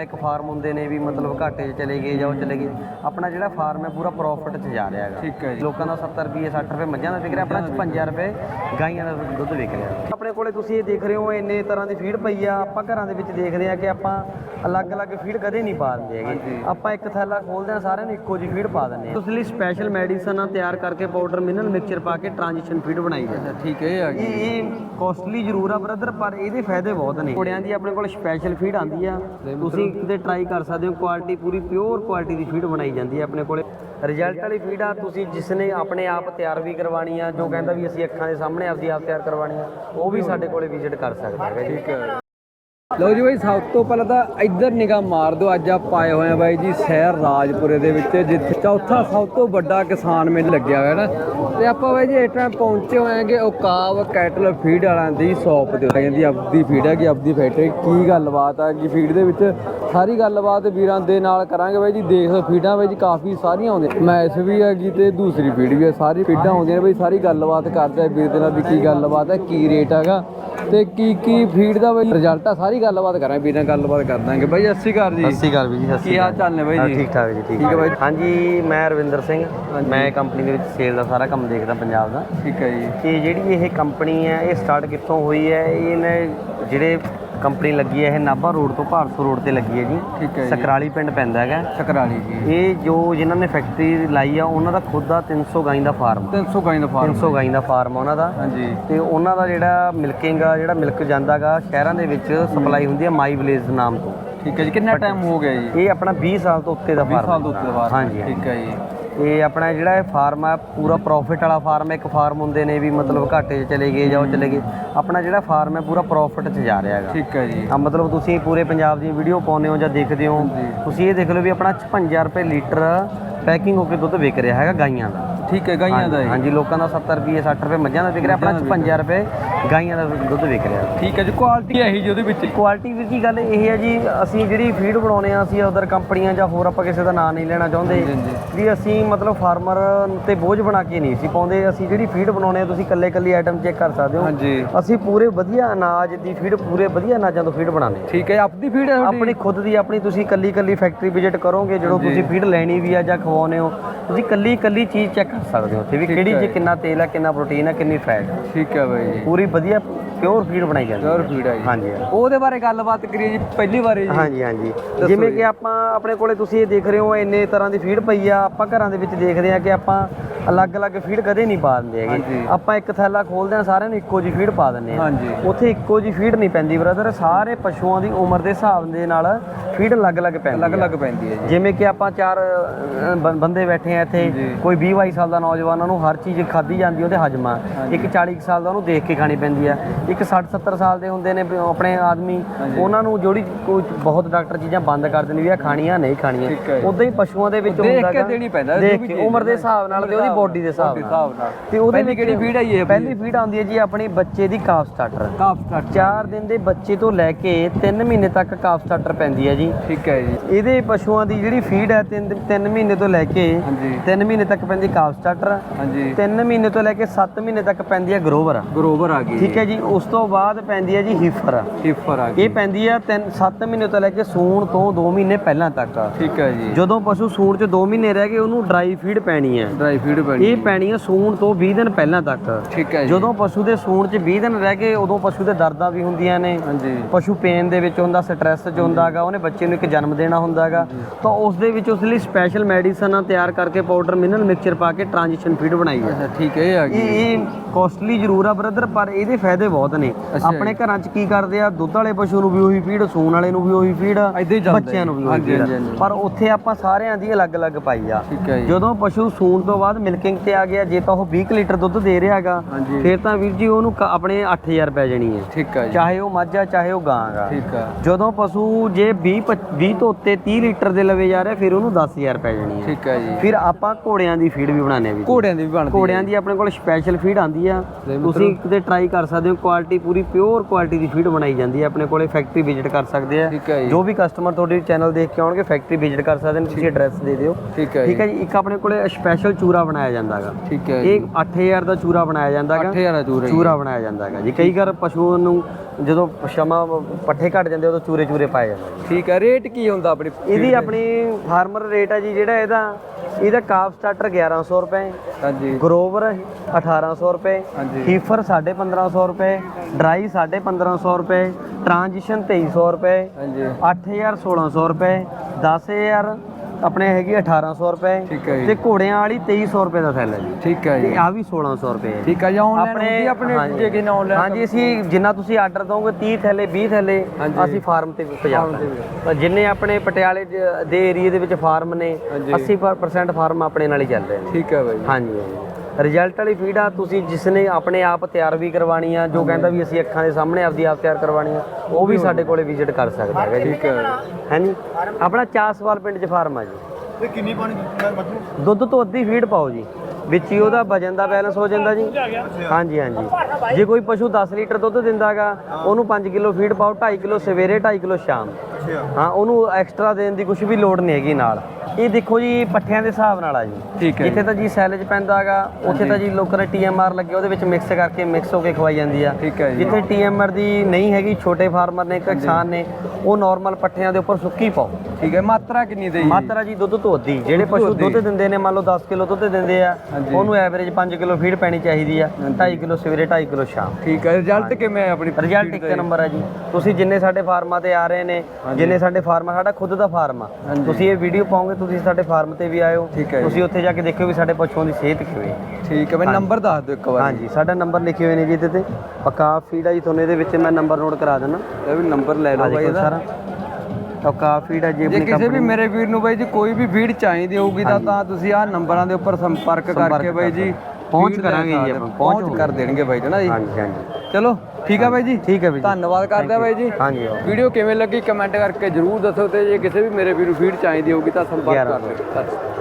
ਇੱਕ ਫਾਰਮ ਹੁੰਦੇ ਨੇ ਵੀ ਮਤਲਬ ਘਾਟੇ 'ਚ ਚਲੇ ਗਏ ਜਾਂ ਉਹ ਚਲੇ ਗਏ। ਆਪਣਾ ਜਿਹੜਾ ਫਾਰਮ ਹੈ ਪੂਰਾ ਪ੍ਰੋਫਿਟ 'ਚ ਜਾ ਰਿਹਾ ਹੈਗਾ। ਠੀਕ ਹੈ ਜੀ। ਲੋਕਾਂ ਦਾ 70 ਰੁਪਏ 60 ਰੁਪਏ ਮੱਝਾਂ ਦਾ ਵਿਕ ਰਿਹਾ ਆਪਣਾ 55 ਰੁਪਏ ਗਾਈਆਂ ਦਾ ਦੁੱਧ ਵਿਕ ਰਿਹਾ। ਆਪਣੇ ਕੋਲੇ ਤੁਸੀਂ ਇਹ ਦੇਖ ਰਹੇ ਹੋ ਇੰਨੇ ਤਰ੍ਹਾਂ ਦੀ ਫੀਡ ਪਈ ਆ। ਆਪਾਂ ਘਰਾਂ ਦੇ ਵਿੱਚ ਦੇਖਦੇ ਆ ਕਿ ਆਪਾਂ ਅਲੱਗ-ਅਲੱਗ ਫੀਡ ਕਦੇ ਨਹੀਂ ਪਾ ਦਿੰਦੇ ਹੈਗੇ। ਆਪਾਂ ਇੱਕ ਥੈਲਾ ਖੋਲਦੇ ਆ ਸਾਰਿਆਂ ਨੂੰ ਇੱਕੋ ਜਿਹੀ ਫੀਡ ਪਾ ਦਿੰਦੇ ਆ। ਉਸ ਲਈ ਸਪੈਸ਼ਲ ਮੈਡੀਸਨ ਤਿਆਰ ਕਰਕੇ ਪਾਊਡਰ ਮਿਨਰਲ ਮਿਕਸਚਰ ਪਾ ਕੇ ਟ੍ਰਾਂਜੀਸ਼ਨ ਫੀਡ ਬਣਾਈ ਹੈ। ਠੀਕ ਹੈ ਇਹ ਆ ਗਈ। ਇਹ ਇਹ ਕੋਸਟਲੀ ਜ਼ਰੂਰ ਆ ਬ੍ਰਦਰ ਪਰ ਇਹਦੇ ਫਾਇਦੇ ਬਹੁਤ ਨੇ। ਘੋੜਿਆਂ ਦੀ ਆਪਣੇ ਕੋਲ ਸਪੈਸ਼ਲ ਫੀਡ ਆਂਦੀ ਆ। ਤੁਸੀਂ ਕਿਤੇ ਟਰਾਈ ਕਰ ਸਕਦੇ ਹੋ ਕੁਆਲਿਟੀ ਪੂਰੀ ਪਿਓਰ ਕੁਆਲਿਟੀ ਦੀ ਫੀਡ ਬਣਾਈ ਜਾਂਦੀ ਹੈ ਆਪਣੇ ਕੋਲੇ। ਰਿਜ਼ਲਟ ਵਾਲੀ ਫੀਡ ਆ, ਤੁਸੀਂ ਜਿਸ ਨੇ ਆਪਣੇ ਆਪ ਤਿਆਰ ਵੀ ਕਰਵਾਣੀ ਆ, ਜੋ ਕਹਿੰਦਾ ਵੀ ਅਸੀਂ ਅੱਖਾਂ ਦੇ ਸਾਹਮਣੇ ਆਪਦੀ ਆਪ ਤਿਆਰ ਕਰਵਾਣੀ ਆ, ਉਹ ਵੀ ਸਾਡੇ ਕੋਲੇ ਵਿਜ਼ਿਟ ਕਰ ਸਕਦਾ ਹੈਗਾ ਠੀਕ ਹੈ। ਲਓ ਜੀ ਬਾਈ, ਸਭ ਤੋਂ ਪਹਿਲਾਂ ਤਾਂ ਇੱਧਰ ਨਿਗਾਹ ਮਾਰ ਦਿਓ, ਅੱਜ ਆਪਾਂ ਆਏ ਹੋਏ ਆ ਬਾਈ ਜੀ ਸ਼ਹਿਰ ਰਾਜਪੁਰੇ ਦੇ ਵਿੱਚ, ਜਿੱਥੇ ਚੌਥਾ ਸਭ ਤੋਂ ਵੱਡਾ ਕਿਸਾਨ ਮੇਲਾ ਲੱਗਿਆ ਹੋਇਆ ਨਾ। ਤੇ ਆਪਾਂ ਬਾਈ ਜੀ ਇਸ ਟਾਈਮ ਪਹੁੰਚੇ ਹੋਏ ਆਂਗੇ ਓਕਾਵ ਕੈਟਲ ਫੀਡ ਵਾਲਿਆਂ ਦੀ ਸ਼ਾਪ ਤੇ। ਕਹਿੰਦੀ ਆਪਦੀ ਫੀਡ ਹੈ ਕਿ ਆਪਦੀ ਫੈਕਟਰੀ ਕੀ ਗੱਲਬਾਤ ਆ ਕਿ ਫੀਡ ਦੇ ਵਿੱਚ? ਸਾਰੀ ਗੱਲਬਾਤ ਵੀਰਾਂ ਦੇ ਨਾਲ ਕਰਾਂਗੇ ਬਾਈ ਜੀ। ਦੇਖ ਲਓ ਫੀਡਾਂ ਬਾਈ ਜੀ ਕਾਫੀ ਸਾਰੀਆਂ ਆਉਂਦੀਆਂ। ਮੈਸ ਵੀ ਹੈਗੀ ਤੇ ਦੂਸਰੀ ਫੀਡ ਵੀ ਹੈ ਸਾਰੀ ਫੀਡਾਂ ਆਉਂਦੀਆਂ ਨੇ ਬਾਈ ਸਾਰੀ ਗੱਲਬਾਤ ਕਰਦੇ ਆ ਵੀਰ ਦੇ ਨਾਲ ਵੀ ਕੀ ਗੱਲਬਾਤ ਹੈ ਕੀ ਰੇਟ ਹੈਗਾ। ਤੇ ਕੀ ਕੀ ਫੀਡ ਦਾ ਬਾਈ ਰਿਜ਼ਲਟ ਆ ਸਾਰੀ ਗੱਲਬਾਤ ਕਰਾਂਗੇ ਵੀਰਾਂ ਨਾਲ ਗੱਲਬਾਤ ਕਰ ਦਾਂਗੇ। ਬਾਈ ਸਤਿ ਸ਼੍ਰੀ ਅਕਾਲ ਜੀ। ਸਤਿ ਸ਼੍ਰੀ ਅਕਾਲ ਵੀ ਜੀ ਸਤਿ ਸ਼੍ਰੀ ਕੀ ਹਾਲ ਚਾਲ ਨੇ ਬਾਈ ਜੀ? ਠੀਕ ਠਾਕ ਜੀ ਠੀਕ ਠੀਕ। ਹੈ ਬਾਈ। ਹਾਂਜੀ ਮੈਂ ਰਵਿੰਦਰ ਸਿੰਘ। ਮੈਂ ਕੰਪਨੀ ਦੇ ਵਿੱਚ ਸੇਲ ਦਾ ਸਾਰਾ ਕੰਮ ਦੇਖਦਾ ਪੰਜਾਬ ਦਾ। ਠੀਕ ਹੈ ਜੀ। ਕਿ ਜਿਹੜੀ ਇਹ ਕੰਪਨੀ ਹੈ ਇਹ ਸਟਾਰਟ ਕਿੱਥੋਂ ਹੋਈ ਹੈ? ਇਹਨੇ ਜਿਹੜੇ ਕੰਪਨੀ ਲੱਗੀ ਹੈ ਇਹ ਨਾਭਾ ਰੋਡ ਤੋਂ ਭਾਰਤਪੁਰ ਰੋਡ ਤੇ ਲੱਗੀ ਹੈ ਜੀ। ਠੀਕ ਹੈ ਜੀ। ਸਕਰਾਲੀ ਪਿੰਡ ਪੈਂਦਾ ਹੈਗਾ। ਸਕਰਾਲੀ ਜੀ। ਇਹ ਜੋ ਜਿਨ੍ਹਾਂ ਨੇ ਫੈਕਟਰੀ ਲਾਈ ਆ ਉਹਨਾਂ ਦਾ ਖੁਦ ਦਾ 300 ਗਾਈਂ ਦਾ ਫਾਰਮ 300 ਗਾਈ ਦਾ ਫਾਰਮ 300 ਗਾਈਂ ਦਾ ਫਾਰਮ ਆ ਉਹਨਾਂ ਦਾ। ਹਾਂਜੀ। ਤੇ ਉਹਨਾਂ ਦਾ ਜਿਹੜਾ ਮਿਲਕਿੰਗ ਆ ਜਿਹੜਾ ਮਿਲਕ ਜਾਂਦਾਗਾ ਸ਼ਹਿਰਾਂ ਦੇ ਵਿੱਚ ਸਪਲਾਈ ਹੁੰਦੀ ਹੈ ਮਾਈ ਵਿਲੇਜ ਨਾਮ ਤੋਂ। ਠੀਕ ਹੈ ਜੀ। ਕਿੰਨਾ ਟਾਈਮ ਹੋ ਗਿਆ ਜੀ? ਇਹ ਆਪਣਾ 20 ਸਾਲ ਤੋਂ ਉੱਤੇ ਦਾ 20 ਫਾਰਮ ਸਾਲ ਤੋਂ ਉੱਤੇ ਦਾ ਫਾਰਮ ਹਾਂਜੀ, ਠੀਕ ਹੈ ਜੀ। ਇਹ ਆਪਣਾ ਜਿਹੜਾ ਇਹ ਫਾਰਮ ਆ ਪੂਰਾ ਪ੍ਰੋਫਿਟ ਵਾਲਾ ਫਾਰਮ ਇੱਕ ਫਾਰਮ ਹੁੰਦੇ ਨੇ ਵੀ ਮਤਲਬ ਘਾਟੇ 'ਚ ਚਲੇ ਗਏ ਜਾਂ ਉਹ ਚਲੇ ਗਏ। ਆਪਣਾ ਜਿਹੜਾ ਫਾਰਮ ਹੈ ਪੂਰਾ ਪ੍ਰੋਫਿਟ 'ਚ ਜਾ ਰਿਹਾ ਹੈਗਾ। ਠੀਕ ਹੈ ਜੀ। ਆ ਮਤਲਬ ਤੁਸੀਂ ਪੂਰੇ ਪੰਜਾਬ ਦੀ ਵੀਡੀਓ ਪਾਉਂਦੇ ਹੋ ਜਾਂ ਦੇਖਦੇ ਹੋ। ਤੁਸੀਂ ਇਹ ਦੇਖ ਲਓ ਵੀ ਆਪਣਾ 56 ਰੁਪਏ ਲੀਟਰ ਪੈਕਿੰਗ ਹੋ ਕੇ ਦੁੱਧ ਵਿਕ ਰਿਹਾ ਹੈਗਾ ਗਾਈਆਂ ਦਾ। ਠੀਕ ਹੈ ਗਾਈਆਂ ਦਾ ਹਾਂਜੀ ਲੋਕਾਂ ਦਾ 70 ਰੁਪਏ 60 ਰੁਪਏ ਮੱਝਾਂ ਦਾ ਵਿਕ ਰਿਹਾ ਆਪਣਾ 56 ਰੁਪਏ ਗਾਈਆਂ ਦਾ ਦੁੱਧ ਵਿਕ ਰਿਹਾ। ਠੀਕ ਹੈ ਜੀ ਕੁਆਲਿਟੀ ਇਹੀ ਜੀ ਉਹਦੇ ਵਿੱਚ। ਕੁਆਲਿਟੀ ਵੀ ਕੀ ਗੱਲ ਇਹ ਹੈ ਜੀ ਅਸੀਂ ਜਿਹੜੀ ਫੀਡ ਬਣਾਉਨੇ ਆ ਅਸੀਂ ਅਦਰ ਕੰਪਨੀਆਂ ਜਾਂ ਹੋਰ ਆਪਾਂ ਕਿਸੇ ਦਾ ਨਾਂ ਨਹੀਂ ਲੈਣਾ ਚਾਹੁੰਦੇ। ਵੀ ਅਸੀਂ ਮਤਲਬ ਫਾਰਮਰ ਤੇ ਬੋਝ ਬਣਾ ਕੇ ਨਹੀਂ ਸੀ ਪਾਉਂਦੇ ਅਸੀਂ ਜਿਹੜੀ ਫੀਡ ਬਣਾਉਨੇ ਆ ਤੁਸੀਂ ਕੱਲੇ ਕੱਲੀ ਆਈਟਮ ਚੈੱਕ ਕਰ ਸਕਦੇ ਹੋ। ਹਾਂਜੀ। ਅਸੀਂ ਪੂਰੇ ਵਧੀਆ ਅਨਾਜ ਦੀ ਫੀਡ ਪੂਰੇ ਵਧੀਆ ਅਨਾਜਾਂ ਤੋਂ ਫੀਡ ਬਣਾਉਂਦੇ ਠੀਕ ਹੈ ਆਪਦੀ ਫੀਡ ਆਪਣੀ ਖੁਦ ਦੀ ਆਪਣੀ ਤੁਸੀਂ ਕੱਲੀ ਕੱਲੀ ਫੈਕਟਰੀ ਵਿਜ਼ਿਟ ਕਰੋਗੇ ਜਦੋਂ ਤੁਸੀਂ ਫੀਡ ਲੈਣੀ ਵੀ ਆ ਜਾਂ ਖਵਾਉਨੇ ਹੋ ਤੁਸੀਂ ਕੱਲੀ ਕੱਲੀ ਚੀਜ਼ ਚੈੱਕ ਕਰ ਸਕਦੇ ਹੋ ਉੱਥੇ ਵੀ ਕਿਹੜੀ ਚ ਕਿੰਨਾ ਤੇਲ ਹੈ ਕਿੰਨਾ ਪ੍ਰੋਟੀਨ ਹੈ ਕਿੰਨੀ ਫੈਟ ਹੈ। ਠੀਕ ਹੈ ਬਾਈ ਜੀ। ਪੂਰੀ ਵਧੀਆ ਪਿਓਰ ਫੀਡ ਬਣਾਈ ਜਾਂਦੀ ਹੈ। ਪਿਓਰ ਫੀਡ ਹੈ ਹਾਂਜੀ। ਉਹਦੇ ਬਾਰੇ ਗੱਲਬਾਤ ਕਰੀਏ ਜੀ ਪਹਿਲੀ ਵਾਰੀ ਜੀ। ਹਾਂਜੀ ਹਾਂਜੀ। ਜਿਵੇਂ ਕਿ ਆਪਾਂ ਆਪਣੇ ਕੋਲੇ ਤੁਸੀਂ ਇਹ ਦੇਖ ਰਹੇ ਹੋ ਇੰਨੇ ਤਰ੍ਹਾਂ ਦੀ ਫੀਡ ਪਈ ਆ ਆਪਾਂ ਘਰਾਂ ਦੇ ਵਿੱਚ ਦੇਖਦੇ ਆ ਕਿ ਆਪਾਂ ਅਲੱਗ-ਅਲੱਗ ਫੀਡ ਕਦੇ ਨਹੀਂ ਪਾ ਦਿੰਦੇ ਹੈਗੇ। ਹਾਂਜੀ। ਆਪਾਂ ਇੱਕ ਥੈਲਾ ਖੋਲਦੇ ਆ ਸਾਰਿਆਂ ਨੂੰ ਇੱਕੋ ਜਿਹੀ ਫੀਡ ਪਾ ਦਿੰਦੇ ਆ ਹਾਂਜੀ। ਉੱਥੇ ਇੱਕੋ ਜਿਹੀ ਫੀਡ ਨਹੀਂ ਪੈਂਦੀ ਬ੍ਰਦਰ ਸਾਰੇ ਪਸ਼ੂਆਂ ਦੀ ਉਮਰ ਦੇ ਹਿਸਾਬ ਦੇ ਨਾਲ ਫੀਡ ਅਲੱਗ-ਅਲੱਗ ਪੈਂਦੀ ਆ। ਅਲੱਗ-ਅਲੱਗ ਪੈਂਦੀ ਹੈ ਜੀ। ਜਿਵੇਂ ਕਿ ਆਪਾਂ ਚਾਰ ਬੰ- ਬੰਦੇ ਬੈਠੇ ਆ ਇੱਥੇ ਜੀ। ਕੋਈ 20 22 ਸਾਲ ਦਾ ਨੌਜਵਾਨ ਉਹਨੂੰ ਹਰ ਚੀਜ਼ ਖਾਧੀ ਜਾਂਦੀ ਉਹਦੇ ਹਜਮ। ਇੱਕ 40 ਕੁ ਸਾਲ ਦਾ ਉਹਨੂੰ ਦੇਖ ਕੇ ਖਾਣੀ ਪੈਂਦੀ ਆ। ਇੱਕ 60 70 ਸਾਲ ਦੇ ਹੁੰਦੇ ਨੇ ਵੀ ਆਪਣੇ ਆਦਮੀ। ਉਹਨਾਂ ਨੂੰ ਜਿਹੜੀ ਕੋਈ ਬਹੁਤ ਡਾਕਟਰ ਚੀਜ਼ਾਂ ਬੰਦ ਕਰ ਦਿੰਦੇ ਵੀ ਆ ਖਾਣੀਆਂ ਨਹੀਂ ਖਾਣੀਆਂ। ਠੀਕ ਹੈ ਜੀ। ਉਦਾਂ ਹੀ ਪਸ਼ੂਆਂ ਦੇ ਵਿੱਚ ਦੇਖ ਕੇ ਦੇਣੀ ਪੈਂਦਾ, ਦੇਖ ਜੋ ਵੀ ਕੇ ਚੀਜ਼ ਉਮਰ ਦੇ ਹਿਸਾਬ ਨਾਲ ਤੇ ਉਹਦੀ ਬੋਡੀ ਦੇ ਹਿਸਾਬ ਨਾਲ ਹਿਸਾਬ ਨਾਲ। ਤੇ ਉਹਦੇ ਵਿੱਚ ਕਿਹੜੀ ਫੀਡ ਹੈ ਜੀ ਇਹ ਪਹਿਲੀ ਫੀਡ ਆਉਂਦੀ ਹੈ ਜੀ ਆਪਣੀ ਬੱਚੇ ਦੀ ਕਾਫ ਸਟਾਰਟਰ ਕਾਫ ਸਟਾਰਟ 4 ਦਿਨ ਦੇ ਬੱਚੇ ਤੋਂ ਲੈ ਕੇ 3 ਮਹੀਨੇ ਤੱਕ ਕਾਫ ਸਟਾਰਟਰ ਪੈਂਦੀ ਹੈ ਜੀ। ਠੀਕ ਹੈ ਜੀ। ਇਹਦੇ ਪਸ਼ੂਆਂ ਦੀ ਜਿਹੜੀ ਫੀਡ ਹੈ 3 3 ਮਹੀਨੇ ਤੋਂ ਲੈ ਕੇ ਹਾਂਜੀ। 3 ਮਹੀਨੇ ਤੱਕ ਪੈਂਦੀ ਕਾਫ ਸਟਾਰਟਰ ਹਾਂਜੀ। 3 ਮਹੀਨੇ ਤੋਂ ਲੈ ਕੇ 7 ਮਹੀਨੇ ਤੱਕ ਪੈਂਦੀ ਹੈ ਗਰੋਵਰ ਗਰੋਵਰ ਆ ਗਈ। ਠੀਕ ਹੈ ਜੀ। ਉਸ ਤੋਂ ਬਾਅਦ ਪੈਂਦੀ ਹੈ ਜੀ ਹੀਫਰ ਟਿਫਰ ਆ ਗਈ। ਇਹ ਪੈਂਦੀ ਹੈ 3 7 ਮਹੀਨੇ ਤੋਂ ਲੈ ਕੇ ਸੂਣ ਤੋਂ 2 ਮਹੀਨੇ ਪਹਿਲਾਂ ਤੱਕ। ਠੀਕ ਹੈ ਜੀ। ਜਦੋਂ ਪਸ਼ੂ ਸੂਣ 'ਚ 2 ਮਹੀਨੇ ਰਹਿ ਗਏ ਉਹਨੂੰ ਡਰਾਈ ਫੀਡ ਪੈਣੀ ਹੈ। ਡਰਾਈ ਫੀਡ ਪੈਣੀ ਇਹ ਪੈਣੀ ਹੈ ਸੂਣ ਤੋਂ 20 ਦਿਨ ਪਹਿਲਾਂ ਤੱਕ। ਠੀਕ ਹੈ ਜੀ। ਜਦੋਂ ਪਸ਼ੂ ਦੇ ਸੂਣ 'ਚ 20 ਦਿਨ ਰਹਿ ਗਏ ਉਦੋਂ ਪਸ਼ੂ ਦੇ ਦਰਦਾਂ ਵੀ ਹੁੰਦੀਆਂ ਨੇ। ਹਾਂਜੀ। ਪਸ਼ੂ ਪੇਨ ਦੇ ਵਿੱਚ ਹੁੰਦਾ ਸਟ੍ਰੈਸ 'ਚ ਹੁੰਦਾਗਾ ਉਹਨੇ ਬੱਚੇ ਨੂੰ ਇੱਕ ਜਨਮ ਦੇਣਾ ਹੁੰਦਾਗਾ ਤਾਂ ਉਸ ਦੇ ਵਿੱਚ ਉਸ ਲਈ ਸਪੈਸ਼ਲ ਮੈਡੀਸਨ ਤਿਆਰ ਕਰਕੇ ਪਾਊਡਰ ਮਿਨਰਲ ਮਿਕਸਚਰ ਪਾ ਕੇ ਟ੍ਰਾਂਜੀਸ਼ਨ ਫੀਡ ਬਣਾਈ ਹੈ ਅੱਛਾ ਠੀਕ ਹੈ ਇਹ ਆ ਗਈ। ਇਹ ਕੋਸਟਲੀ ਜ਼ਰੂਰ ਆ ਬ੍ਰਦਰ ਪਰ ਇਹਦੇ ਫਾਇਦੇ ਬਹੁਤ ਨੇ। ਆਪਣੇ ਘਰਾਂ 'ਚ ਕੀ ਕਰਦੇ ਆ ਦੁੱਧ ਵਾਲੇ ਪਸ਼ੂ ਨੂੰ ਵੀ ਉਹੀ ਫੀਡ ਸੂਣ ਵਾਲੇ ਨੂੰ ਵੀ ਉਹੀ ਫੀਡ ਬੱਚਿਆਂ ਨੂੰ ਵੀ ਉਹੀ ਫੀਡ। ਪਰ ਉੱਥੇ ਆਪਾਂ ਸਾਰਿਆਂ ਦੀ ਅਲੱਗ-ਅਲੱਗ ਪਾਈ ਆ। ਜਦੋਂ ਪਸ਼ੂ ਸੂਣ ਤੋਂ ਬਾਅਦ ਮਿਲਕਿੰਗ ਤੇ ਆ ਗਿਆ ਜੇ ਤਾਂ ਉਹ 20 ਕੁ ਲੀਟਰ ਦੁੱਧ ਦੇ ਰਿਹਾ ਹੈਗਾ ਹਾਂਜੀ। ਫਿਰ ਤਾਂ ਵੀਰ ਜੀ ਉਹਨੂੰ ਕ- ਆਪਣੇ 8000 ਪੈ ਜਾਣੀ ਹੈ। ਠੀਕ ਹੈ ਜੀ। ਚਾਹੇ ਉਹ ਮੱਝ ਆ ਚਾਹੇ ਉਹ ਗਾਂ ਗਾ ਠੀਕ ਹੈ ਜਦੋਂ ਪਸ਼ੂ ਜੇ 20 ਪੱਚ- 20 ਤੋਂ ਉੱਤੇ 30 ਲੀਟਰ ਦੇ ਲਵੇ ਜਾ ਰਿਹਾ ਫਿਰ ਉਹਨੂੰ 10000 ਪੈ ਜਾਣੀ ਹੈ। ਠੀਕ ਹੈ ਜੀ। ਫਿਰ ਆਪਾਂ ਘੋੜਿਆਂ ਦੀ ਫੀਡ ਵੀ ਬਣਾਉਂਦੇ ਆ ਵੀ ਘੋੜਿਆਂ ਦੀ ਵੀ ਬਣਦੀ ਹੈ। ਘੋੜਿਆਂ ਦੀ ਆਪਣੇ ਕੋਲ ਸਪੈਸ਼ਲ ਫੀਡ ਆਂਦੀ ਆ। ਤੇ ਤੁਸੀਂ ਕਿਤੇ ਟਰਾਈ ਕਰ ਸਕਦੇ ਹੋ ਕੁਆਲਿਟੀ ਪੂਰੀ ਪਿਓਰ ਕੁਆਲਿਟੀ ਦੀ ਫੀਡ ਬਣਾਈ ਜਾਂਦੀ ਹੈ। ਆਪਣੇ ਕੋਲੇ ਫੈਕਟਰੀ ਵਿਜ਼ਿਟ ਕਰ ਸਕਦੇ ਆ। ਠੀਕ ਜੀ। ਜੋ ਵੀ ਕਸਟਮਰ ਤੁਹਾਡੇ ਚੈਨਲ ਦੇਖ ਕੇ ਆਉਣਗੇ ਫੈਕਟਰੀ ਵਿਜ਼ਿਟ ਕਰ ਸਕਦੇ ਨੇ ਤੁਸੀਂ ਐਡਰੈਸ ਦੇ ਦਿਓ। ਠੀਕ ਹੈ ਠੀਕ ਜੀ। ਹੈ ਜੀ ਇੱਕ ਆਪਣੇ ਕੋਲੇ ਸਪੈਸ਼ਲ ਚੂਰਾ ਬਣਾਇਆ ਬਣਾਇਆ ਜਾਂਦਾਗਾ। ਠੀਕ ਹੈ ਇਹ 8000 ਦਾ ਚੂਰਾ ਬਣਾਇਆ ਜਾਂਦਾਗਾ। 8000 ਦਾ ਚੂਰਾ ਚੂਰਾ ਬਣਾਇਆ ਜਾਂਦਾਗਾ ਜੀ। ਕਈ ਵਾਰ ਪਸ਼ੂ ਨੂੰ ਜਦੋਂ ਸ਼ਮਾ ਪੱਠੇ ਘਟ ਜਾਂਦੇ ਉਦੋਂ ਚੂਰੇ ਚੂਰੇ ਪਾਏ ਜਾਂਦੇ। ਠੀਕ ਹੈ ਰੇਟ ਕੀ ਹੁੰਦਾ ਆਪਣੀ ਇਹਦੀ ਆਪਣੀ ਫਾਰਮਰ ਰੇਟ ਹੈ ਜੀ ਜਿਹੜਾ ਇਹਦਾ ਇਹਦਾ ਕਾਫ ਸਟਾਰਟਰ 1100 ਰੁਪਏ ਹਾਂਜੀ। ਗਰੋਵਰ 1800 ਰੁਪਏ। ਹੀਫਰ 1550 ਰੁਪਏ ਡਰਾਈ 1550 ਰੁਪਏ ਟ੍ਰਾਂਜੀਸ਼ਨ 2300 ਰੁਪਏ ਹਾਂਜੀ। 8000 1600 ਰੁਪਏ 10000 ਆਪਣੇ ਹੈਗੀ 1800 ਰੁਪਏ। ਠੀਕ ਹੈ ਜੀ। ਤੇ ਘੋੜਿਆਂ ਵਾਲੀ 2300 ਰੁਪਏ ਦਾ ਥੈਲਾ ਜੀ। ਠੀਕ ਹੈ ਤੇ ਜੀ। ਆ ਵੀ 1600 ਰੁਪਏ ਹੈ। ਠੀਕ ਹੈ ਜੀ ਆਨਲਾਈਨ ਹੁੰਦੀ ਆਪਣੇ। ਜੇ ਕਿਨੇ ਆਨਲਾਈਨ ਹਾਂਜੀ ਅਸੀਂ ਜਿੰਨਾ ਤੁਸੀਂ ਆਰਡਰ ਦੋਗੇ 30 ਥੈਲੇ 20 ਥੈਲੇ ਹਾਂਜੀ। ਅਸੀਂ ਫਾਰਮ ਤੇ ਫਾਰਮ ਤੇ ਦਾਂਗੇ। ਤਾਂ ਜਿੰਨੇ ਆਪਣੇ ਪਟਿਆਲੇ ਜ- ਦੇ ਏਰੀਏ ਦੇ ਵਿੱਚ ਫਾਰਮ ਨੇ ਹਾਂਜੀ। 80% ਫਾਰਮ ਆਪਣੇ ਨਾਲ ਹੀ ਚੱਲ ਰਹੇ ਨੇ। ਠੀਕ ਹੈ ਬਾਈ ਹਾਂਜੀ ਹਾਂਜੀ। ਰਿਜ਼ਲਟ ਵਾਲੀ ਫੀਡ ਆ ਤੁਸੀਂ ਜਿਸ ਨੇ ਆਪਣੇ ਆਪ ਤਿਆਰ ਵੀ ਕਰਵਾਣੀ ਆ ਜੋ ਕਹਿੰਦਾ ਵੀ ਅਸੀਂ ਅੱਖਾਂ ਦੇ ਸਾਹਮਣੇ ਆਪਦੀ ਆਪ ਤਿਆਰ ਕਰਵਾਣੀ ਆ ਉਹ ਵੀ ਸਾਡੇ ਕੋਲੇ ਵਿਜ਼ਿਟ ਕਰ ਸਕਦਾ ਹੈਗਾ ਜੀ। ਠੀਕ ਹੈ। ਹੈਨੀ ਆਪਣਾ ਚਾਸਵਾਲ ਪਿੰਡ 'ਚ ਫਾਰਮ ਆ ਜੀ। ਤੇ ਕਿੰਨੀ ਪਾਣੀ ਦੁੱਧ ਤੋਂ ਅੱਧੀ ਫੀਡ ਪਾਓ ਜੀ। ਵਿੱਚ ਹੀ ਉਹਦਾ ਵਜਨ ਦਾ ਬੈਲੈਂਸ ਹੋ ਜਾਂਦਾ ਜੀ। ਹਾਂਜੀ ਹਾਂਜੀ। ਜੇ ਕੋਈ ਪਸ਼ੂ 10 ਲੀਟਰ ਦੁੱਧ ਦਿੰਦਾਗਾ ਉਹਨੂੰ 5 ਕਿਲੋ ਫੀਡ ਪਾਓ 2.5 ਕਿਲੋ ਸਵੇਰੇ 2.5 ਕਿਲੋ ਸ਼ਾਮ। ਅੱਛਾ। ਹਾਂ ਉਹਨੂੰ ਐਕਸਟਰਾ ਦੇਣ ਦੀ ਕੁਝ ਵੀ ਲੋੜ ਨਹੀਂ ਹੈਗੀ ਨਾਲ। ਇਹ ਦੇਖੋ ਜੀ ਪੱਠਿਆਂ ਦੇ ਹਿਸਾਬ ਨਾਲ ਆ ਜੀ। ਠੀਕ ਹੈ ਜਿੱਥੇ ਤਾਂ ਜੀ ਸੈਲਜ ਪੈਂਦਾਗਾ ਉੱਥੇ ਤਾਂ ਜੀ ਲੋਕਾਂ ਨੇ ਟੀਐਮਆਰ ਲੱਗੇ ਉਹਦੇ ਵਿੱਚ ਮਿਕਸ ਕਰਕੇ ਮਿਕਸ ਹੋ ਕੇ ਖਵਾਈ ਜਾਂਦੀ ਆ। ਠੀਕ ਹੈ ਜੀ। ਜਿੱਥੇ ਟੀਐਮਆਰ ਦੀ ਨਹੀਂ ਹੈਗੀ ਛੋਟੇ ਫਾਰਮਰ ਨੇ ਕਿਸਾਨ ਨੇ ਉਹ ਨਾਰਮਲ ਪੱਠਿਆਂ ਦੇ ਉੱਪਰ ਸੁੱਕੀ ਪਾਓ। ਠੀਕ ਹੈ ਮਾਤਰਾ ਕਿੰਨੀ ਦੇ ਮਾਤਰਾ ਜੀ ਦੁੱਧ ਤੋਂ ਅੱਧੀ। ਜਿਹੜੇ ਪਸ਼ੂ। ਦੁੱਧ ਦਿੰਦੇ ਨੇ ਮੰਨ ਲਓ 10 ਕਿਲੋ ਦੁੱਧ ਦਿੰਦੇ ਆ। ਉਹਨੂੰ ਐਵਰੇਜ 5 ਕਿਲੋ ਫੀਡ ਪੈਣੀ ਚਾਹੀਦੀ ਆ 2.5 ਕਿਲੋ ਸਵੇਰੇ 2.5 ਕਿਲੋ ਸ਼ਾਮ। ਠੀਕ ਹੈ ਰਿਜ਼ਲਟ ਕਿਵੇਂ ਹੈ ਆਪਣੀ ਰਿਜ਼ਲਟ ਇੱਕ ਨੰਬਰ ਹੈ ਜੀ। ਤੁਸੀਂ ਜਿੰਨੇ ਸਾਡੇ ਫਾਰਮਾਂ ਤੇ ਆ ਰਹੇ ਨੇ ਜਿੰਨੇ ਸਾਡੇ ਫਾਰਮ ਸਾਡਾ ਖੁਦ ਦਾ ਫਾਰਮ ਆ। ਤੁਸੀਂ ਇਹ ਵੀਡੀਓ ਪਾਓਗੇ ਤੁਸੀਂ ਸਾਡੇ ਫਾਰਮ ਤੇ ਵੀ ਆਇਓ। ਤੁਸੀਂ ਉੱਥੇ ਜਾ ਕੇ ਦੇਖਿਓ ਵੀ ਸਾਡੇ ਪਸ਼ੂਆਂ ਦੀ ਸਿਹਤ ਕਿਵੇਂ ਹੈ ਠੀਕ ਹੈ ਬਈ ਨੰਬਰ ਦੱਸ ਦਿਓ ਇੱਕ ਵਾਰ। ਹਾਂਜੀ ਸਾਡਾ ਨੰਬਰ ਲਿਖੇ ਹੋਏ ਨੇ ਜੀ ਇਹਦੇ ਤੇ। ਪਕਾ ਫੀਡ ਆ ਜੀ ਤੁਹਾਨੂੰ ਇਹਦੇ ਵਿੱਚ ਮੈਂ ਨੰਬਰ ਨੋਟ ਕਰਾ ਦਿੰਦਾ। ਇਹ ਵੀ ਨੰਬਰ ਲੈ ਲਓ ਬਾਈ ਇਹਦਾ। ਪਕਾ ਫੀਡ ਆ ਜੀ ਜੇ ਆਪਣੀ ਕਿਸੇ ਵੀ ਮੇਰੇ ਵੀਰ ਨੂੰ ਬਾਈ ਜੀ ਕੋਈ ਵੀ ਫੀਡ ਚਾਹੀਦੀ ਹੋਊਗੀ ਤਾਂ ਤਾਂ ਤੁਸੀਂ ਆਹ ਨੰਬਰਾਂ ਦੇ ਉੱਪਰ ਸੰਪਰਕ ਕਰਕੇ ਬਾਈ ਜੀ ਪਹੁੰਚ feed ਲੈ ਕਰਾਂਗੇ ਜੀ ਸਕਦੇ ਆਪਾਂ, ਹੋ। ਪਹੁੰਚ ਪਹੁੰਚ ਕਰ ਦੇਣਗੇ ਬਾਈ ਜੀ ਨਾ ਜੀ? ਹਾਂਜੀ ਹਾਂਜੀ। ਚਲੋ ਠੀਕ ਹੈ ਬਾਈ ਜੀ। ਠੀਕ ਹੈ ਵੀ ਜੀ। ਧੰਨਵਾਦ ਕਰਦੇ ਆ ਬਾਈ ਜੀ। ਹਾਂਜੀ। ਵੀਡੀਓ ਕਿਵੇਂ ਲੱਗੀ ਕਮੈਂਟ ਕਰਕੇ ਜਰੂਰ ਦੱਸੋ ਤੇ ਜੇ ਕਿਸੇ ਵੀ ਮੇਰੇ ਵੀਰ ਨੂੰ ਫੀਡ ਚਾਹੀਦੀ ਹੋਊਗੀ ਤਾਂ ਸੰਪਰਕ ਕਰ ਲਿਓ।